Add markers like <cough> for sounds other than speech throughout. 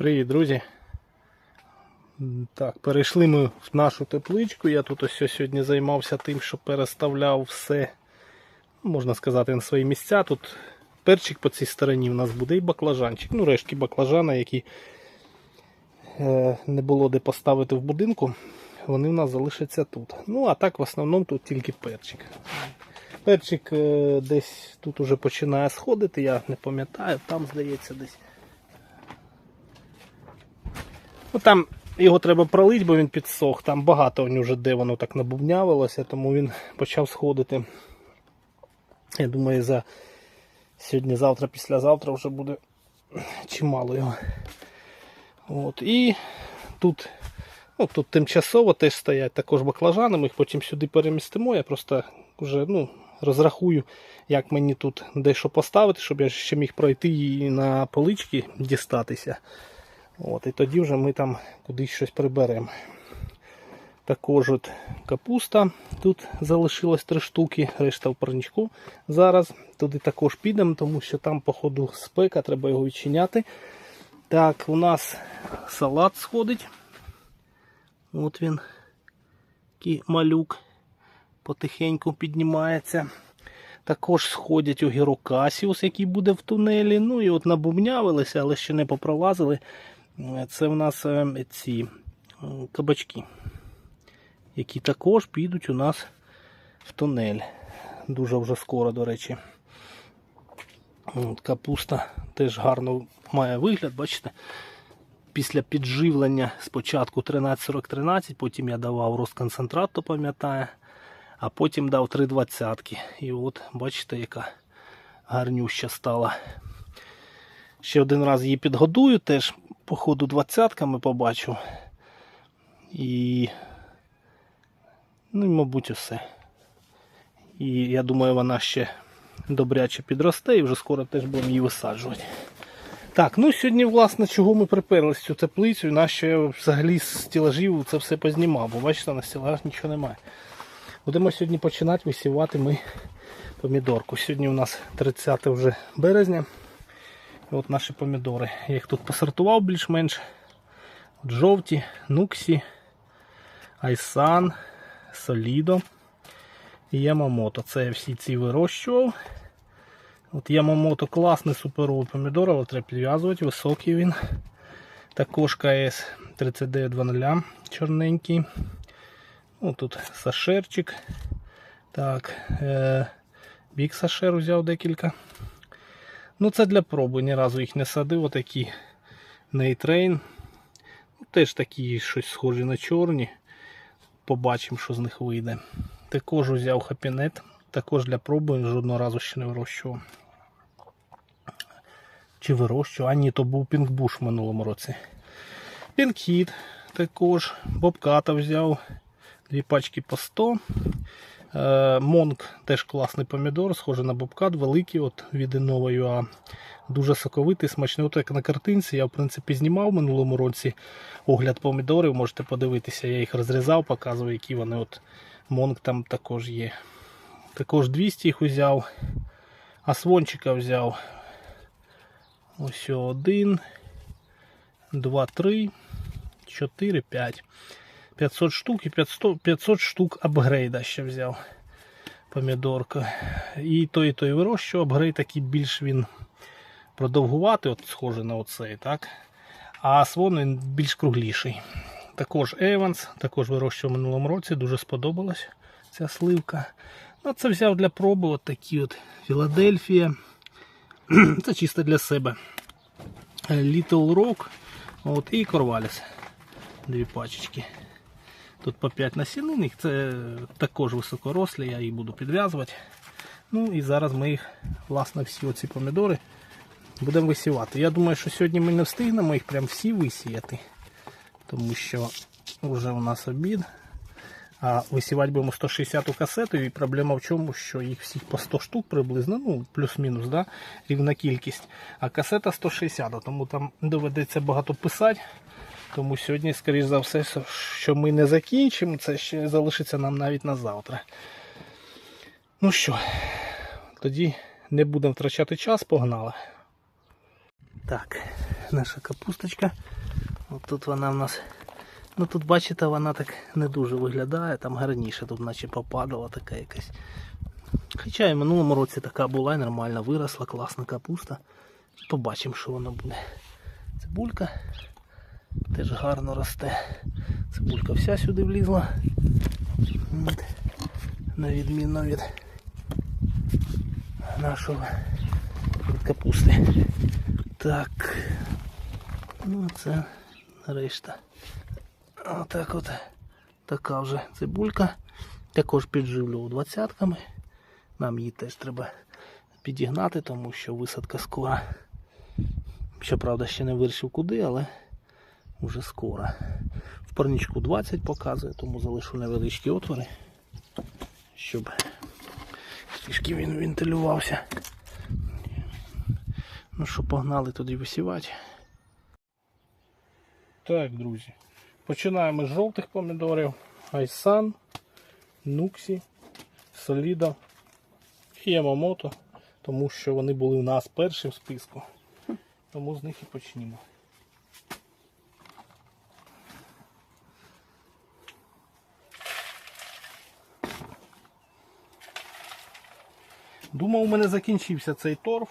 Привіт, друзі. Так, перейшли ми в нашу тепличку. Я тут ось сьогодні займався тим, що переставляв все, можна сказати, на свої місця. Тут перчик по цій стороні в нас буде і баклажанчик. Ну, рештки баклажана, які е, не було де поставити в будинку, вони в нас залишаться тут. Ну, а так в основному тут тільки перчик. Перчик е, десь тут уже починає сходити, я не пам'ятаю, там здається десь. Ну там його треба пролити, бо він підсох. Там багато у нього вже де воно так набубнявилося, тому він почав сходити. Я думаю, за сьогодні-завтра, післязавтра вже буде чимало його. От. І тут, ну, тут тимчасово теж стоять також баклажани, ми їх потім сюди перемістимо. Я просто вже ну, розрахую, як мені тут дещо поставити, щоб я ще міг пройти і на полички дістатися. От, І тоді вже ми там кудись щось приберемо. Також от капуста. Тут залишилось три штуки, решта в парничку. Зараз туди також підемо, тому що там, походу, спека, треба його відчиняти. Так, у нас салат сходить. От він. Такий малюк потихеньку піднімається. Також сходять огірок Касіус, який буде в тунелі. Ну і от набумнявилися, але ще не попролазили. Це в нас е, ці кабачки, які також підуть у нас в тунель. Дуже вже скоро, до речі. От, Капуста теж гарно має вигляд, бачите? Після підживлення спочатку 13-40-13, потім я давав розконцентрат, то пам'ятає, а потім дав 3 двадцятки. І от бачите, яка гарнюща стала. Ще один раз її підгодую, теж по ходу двадцятками побачу. І, ну, мабуть, усе. І я думаю, вона ще добряче підросте і вже скоро теж будемо її висаджувати. Так, ну сьогодні, власне, чого ми приперлись цю теплицю, і нащо я взагалі з стілажів це все познімав, бо бачите, на стілажах нічого немає. Будемо сьогодні починати висівати ми помідорку. Сьогодні у нас 30 вже березня. І от наші помідори. Я їх тут посортував більш-менш. Жовті, нуксі, айсан, солідо і ямамото. Це я всі ці вирощував. От Ямамото класний суперовий помідор, але треба підв'язувати, високий він. Також КС 3900 чорненький. Ну, Тут сашерчик. Так, е, бік сашер взяв декілька. Ну, це для проби, ні разу їх не садив, отакі нейтрейн. Ну, теж такі щось схожі на чорні. Побачимо, що з них вийде. Також взяв хапінет, також для проби, жодного разу ще не вирощував. Чи вирощував? А ні, то був пінгбуш в минулому році. Пінкхід також, бобката взяв. Дві пачки по 100. Е, Монк теж класний помідор, схожий на бобкат, великий от від Innova.ua. Дуже соковитий, смачний. От як на картинці. Я в принципі знімав в минулому році огляд помідорів. Можете подивитися, я їх розрізав, показував, які вони. от Монк там також є. Також 200 їх взяв. А свончика взяв. Ось один, два, три, чотири, п'ять. 500 штук і 500, 500 штук апгрейда ще взяв. Помідорка. І той, і той вирощував. Апгрейд такий більш він продовгуватий, от схожий на оцей, так? А свон він більш кругліший. Також Еванс, також вирощував в минулому році, дуже сподобалась ця сливка. Ну, Це взяв для проби от такі от Філадельфія. <clears throat> Це чисто для себе. Little Rock от, і Корваліс. Дві пачечки. Тут по 5 насінинних, це також високорослі, я їх буду підв'язувати. Ну і зараз ми їх, власне, всі оці помідори будемо висівати. Я думаю, що сьогодні ми не встигнемо їх прям всі висіяти, тому що вже у нас обід. А висівати будемо 160 касету, і проблема в чому, що їх всіх по 100 штук приблизно, ну плюс-мінус, да, рівна кількість. А касета 160, тому там доведеться багато писати. Тому сьогодні, скоріш за все, що ми не закінчимо, це ще залишиться нам навіть на завтра. Ну що, тоді не будемо втрачати час, погнали. Так, наша капусточка. От тут вона в нас. Ну тут бачите, вона так не дуже виглядає, там гарніше, тут наче попадала така якась. Хоча і в минулому році така була і нормально виросла, класна капуста. Побачимо, що воно буде. Цибулька теж гарно росте. Цибулька вся сюди влізла. На відміну від нашого капусти. Так. Ну це решта. Отак от. Така вже цибулька. Також підживлював двадцятками. Нам її теж треба підігнати, тому що висадка скора. Щоправда, ще не вирішив куди, але вже скоро. В парничку 20 показує, тому залишу невеличкі отвори, щоб трішки він вентилювався. Ну що, погнали тоді висівати. Так, друзі. Починаємо з жовтих помідорів. Айсан, Нуксі, Соліда і Ямамото, тому що вони були у нас перші в списку. Тому з них і почнімо. Думав, у мене закінчився цей торф,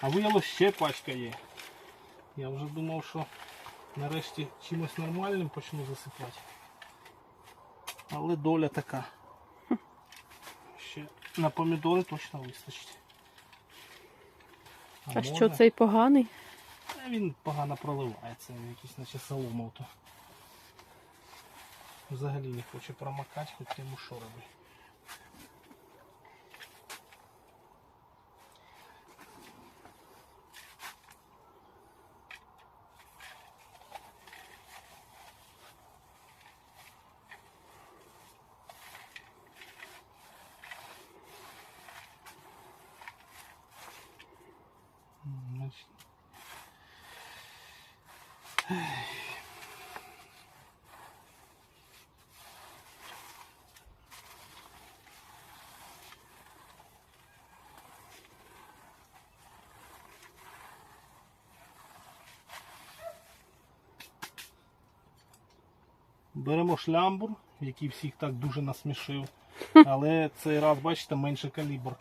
а виявилось ще пачка є. Я вже думав, що нарешті чимось нормальним почну засипати. Але доля така. Ще на помідори точно вистачить. А може- що цей поганий? Він погано проливається, він якийсь наче солома. Взагалі не хоче промокати, хоч йому що робити. Беремо шлямбур, який всіх так дуже насмішив. <laughs> Але цей раз, бачите, менше калібр.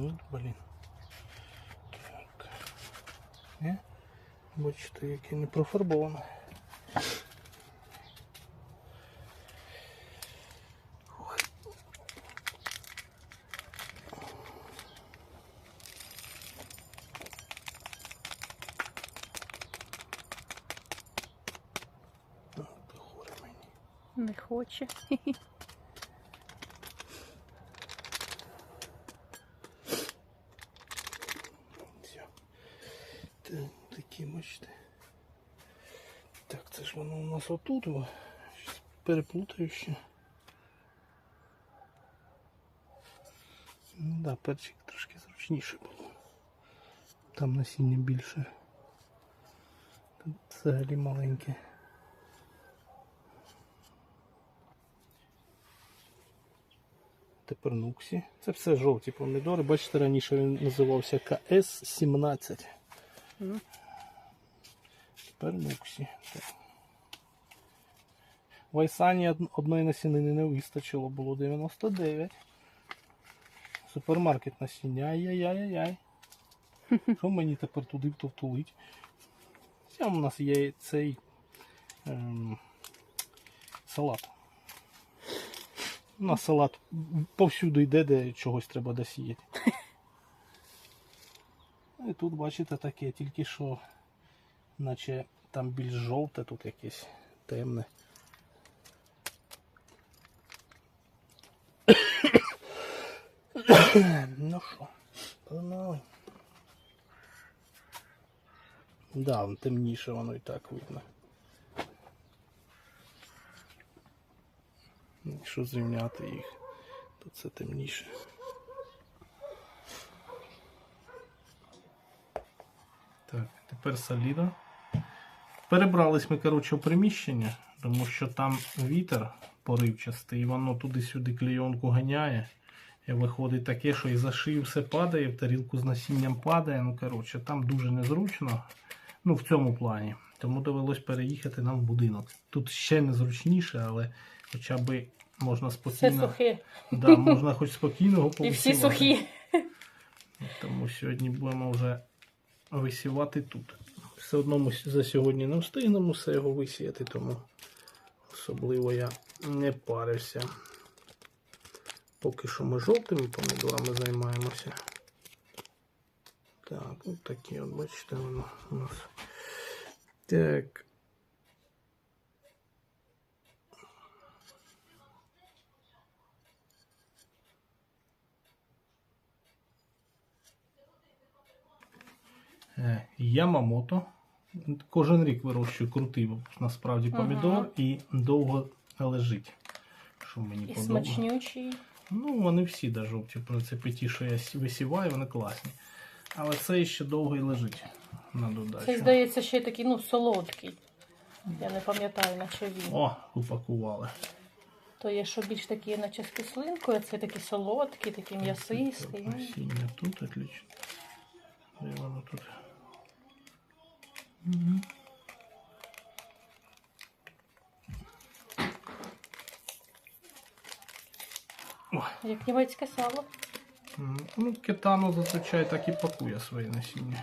От, блін. Так. Е? Бачите, яке не профарбоване. Не хоче. <laughs> Все. Так, такі бачите. Так, це нас отут. Переплутаю ще. Ну да, перчик трошки зручніше було. Там насіння більше. Тут взагалі маленьке. Тепер нуксі. Це все жовті помідори. Бачите, раніше він називався КС-17. Ну. Тепер нуксі. Так. В Айсані одної насінини не вистачило, було 99. Супермаркет насіння. Ай-яй-яй-яй. <laughs> Що мені тепер туди втовтулить? Там у нас є цей ем, салат. У нас салат повсюди йде, де чогось треба досіяти. <laughs> Ну і тут, бачите, таке, тільки що, наче там більш жовте, тут якесь темне. <clears throat> ну що, погнали. Да, вон темніше воно і так видно. Якщо зрівняти їх, то це темніше. Так, тепер соліда. Перебрались ми, коротше, в приміщення, тому що там вітер поривчастий, і воно туди-сюди клейонку ганяє. Виходить таке, що і за шию все падає, в тарілку з насінням падає. Ну, коротше, там дуже незручно. Ну, в цьому плані. Тому довелось переїхати нам в будинок. Тут ще незручніше, але хоча б можна Все спокійно. сухе. Да, можна хоч спокійного <laughs> І всі сухі. Тому сьогодні будемо вже висівати тут. Все одно ми за сьогодні не встигнемо все його висіяти, тому особливо я не парився. Поки що ми жовтими помідорами займаємося. Так, от такі от, бачите, воно у нас. Так. Е, Ямамото. Кожен рік вирощую крутий насправді помідор і довго лежить. Що мені І подобається. смачнючі. Ну, вони всі да, жовті, в принципі, ті, що я висіваю, вони класні. Але цей ще довго і лежить на додачу. Цей, здається, ще такий, ну, солодкий. Я не пам'ятаю, наче він. О, упакували. То є, що більш такі, наче з кислинкою, а це такий солодкий, такий м'ясистий. Насіння тут отлично. Де воно тут? Мгм. Як німецьке сало. Ну, кетано зазвичай так і пакує своє насіння.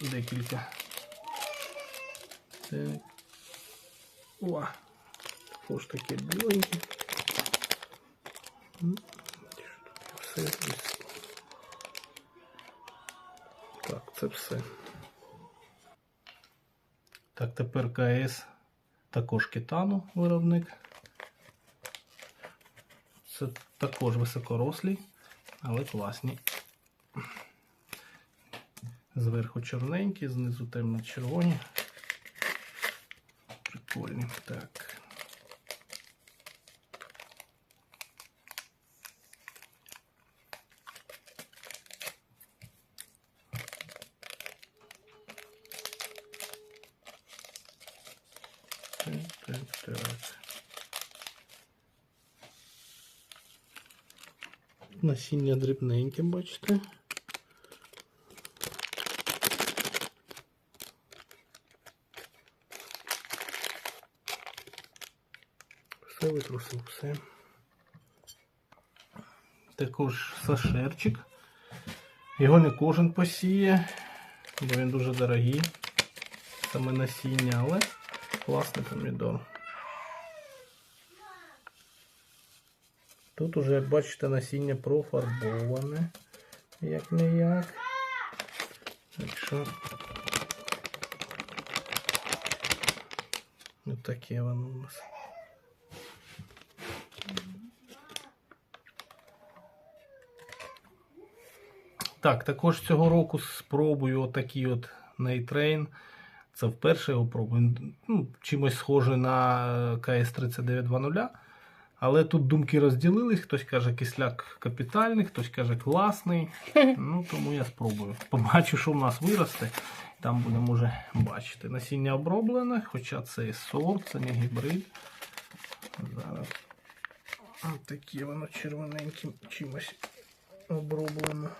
Декілька. Так. О, також таке біленьке. Все. Так, це все. Так, тепер КС також кетану виробник. Це також високорослі, але класні. Зверху чорненькі, знизу темно-червоні. Прикольні. Так. Так, так, так. Насіння дрібненьке, бачите. Все витрусив, все. Також сашерчик. Його не кожен посіє, бо він дуже дорогий. Саме насіння, але класний помідор. Тут уже, як бачите, насіння профарбоване, як не як. Ось таке воно у нас. Так, також цього року спробую отакий от нейтрейн. Це вперше його пробую. Ну, чимось схоже на КС 3920. Але тут думки розділились. Хтось каже, кисляк капітальний, хтось каже класний. <laughs> Ну, тому я спробую. Побачу, що в нас виросте. Там будемо вже бачити. Насіння оброблене, хоча це і сорт, це не гібрид. Зараз таке воно червоненьким чимось оброблено.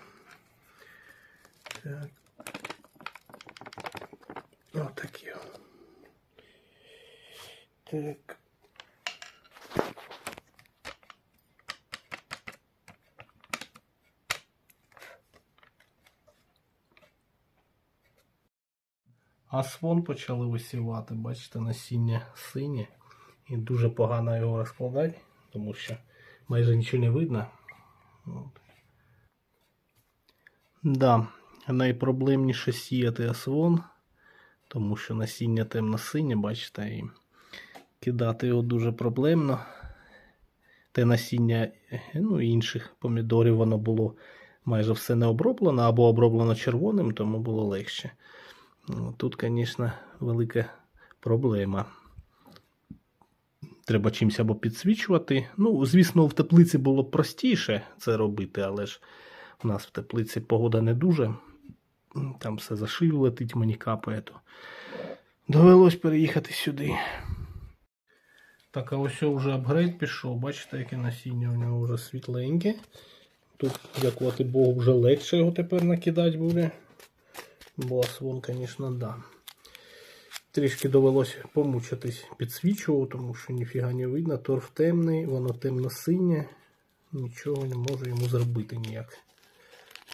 Так. Отаке. Так. Асфон почали висівати, бачите, насіння синє. І дуже погано його розкладати, тому що майже нічого не видно. От. Да, найпроблемніше сіяти асвон, тому що насіння темно-синє, бачите, і кидати його дуже проблемно. Те насіння ну, інших помідорів воно було майже все не оброблено або оброблено червоним, тому було легше. Ну, Тут, звісно, велика проблема. Треба чимось або підсвічувати. Ну, звісно, в теплиці було простіше це робити, але ж у нас в теплиці погода не дуже. Там все за шию летить, мені капає. То Довелось переїхати сюди. Так, а ось вже апгрейд пішов. Бачите, яке насіння у нього вже світленьке. Тут, дякувати Богу, вже легше його тепер накидати буде. Бо свон, звісно, да. Трішки довелося помучитись підсвічував, тому що ніфіга не видно. Торф темний, воно темно-синє. Нічого не можу йому зробити ніяк.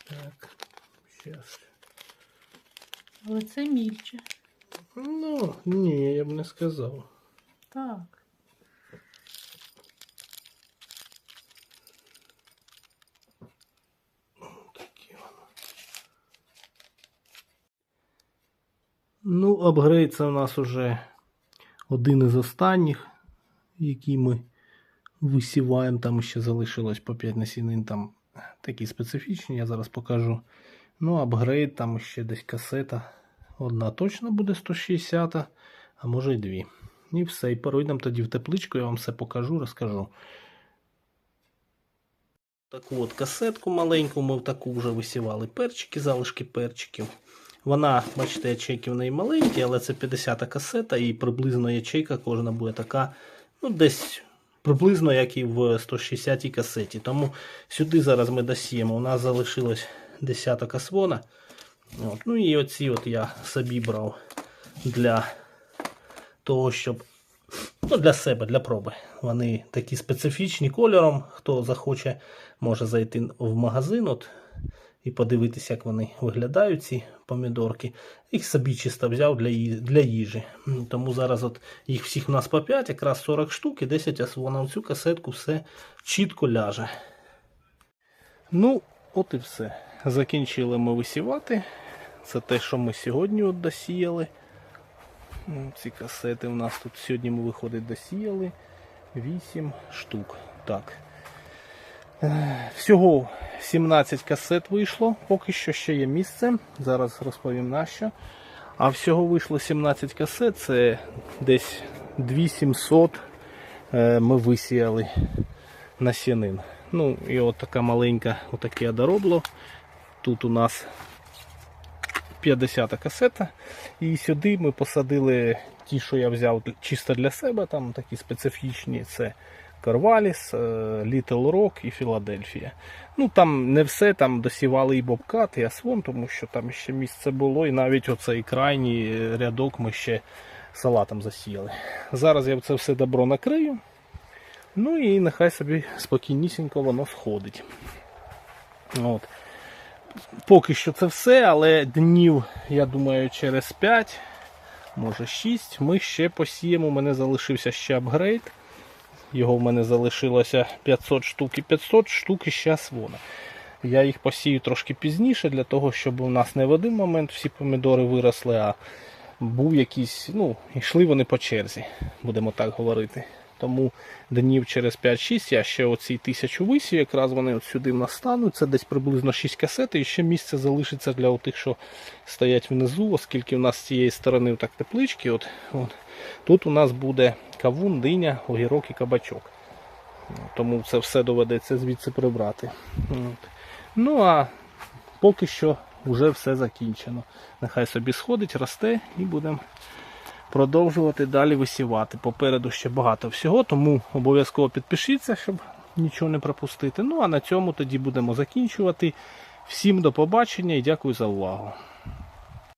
Так, зараз. Але це мільче. Ну, ні, я б не сказав. Так. Ну, апгрейд це у нас уже один із останніх, який ми висіваємо. Там ще залишилось по 5 насінин, там такі специфічні, я зараз покажу. Ну, апгрейд, там ще десь касета. Одна точно буде 160, а може й дві. І все. І перейдемо тоді в тепличку, я вам все покажу, розкажу. Таку от касетку маленьку, ми в таку вже висівали перчики, залишки перчиків. Вона, бачите, ячейки в неї маленькі, але це 50 касета, і приблизно ячейка кожна буде така, ну, десь приблизно як і в 160 касеті. Тому сюди зараз ми досіємо. У нас залишилось десяток асвона. От. Ну і оці от я собі брав для того, щоб Ну, для себе, для проби. Вони такі специфічні кольором. Хто захоче, може зайти в магазин от, і подивитися, як вони виглядають, ці помідорки. Їх собі чисто взяв для, для їжі. Тому зараз от їх всіх у нас по 5, якраз 40 штук і 10 асвона. Цю касетку все чітко ляже. Ну, от і все. Закінчили ми висівати. Це те, що ми сьогодні от досіяли. Ці касети у нас тут сьогодні ми виходить досіяли 8 штук. Так. Всього 17 касет вийшло, поки що ще є місце. Зараз розповім на що. А всього вийшло 17 касет, це десь 2700 е, ми висіяли насінин. Ну і от така маленька, отаке одоробло. Тут у нас 50 касета. І сюди ми посадили ті, що я взяв чисто для себе, там такі специфічні. Це Корваліс, Літл Рок і Філадельфія. Ну там не все, там досівали і Бобкат, і Асвон, тому що там ще місце було, і навіть оцей крайній рядок ми ще салатом засіяли. Зараз я це все добро накрию. Ну і нехай собі спокійнісінько воно сходить. От. Поки що це все, але днів, я думаю, через 5, може 6, ми ще посіємо. У мене залишився ще апгрейд. Його в мене залишилося 500 штук і 500 штук і ще вона. Я їх посію трошки пізніше, для того, щоб у нас не в один момент всі помідори виросли, а був якийсь, ну, йшли вони по черзі, будемо так говорити. Тому днів через 5-6 я ще оці тисячу висів, якраз вони от сюди настануть. Це десь приблизно 6 касет, і ще місце залишиться для тих, що стоять внизу, оскільки у нас з цієї сторони так теплички. От, от. Тут у нас буде кавун, диня, огірок і кабачок. Тому це все доведеться звідси прибрати. От. Ну а поки що вже все закінчено. Нехай собі сходить, росте і будемо продовжувати далі висівати. Попереду ще багато всього, тому обов'язково підпишіться, щоб нічого не пропустити. Ну а на цьому тоді будемо закінчувати. Всім до побачення і дякую за увагу.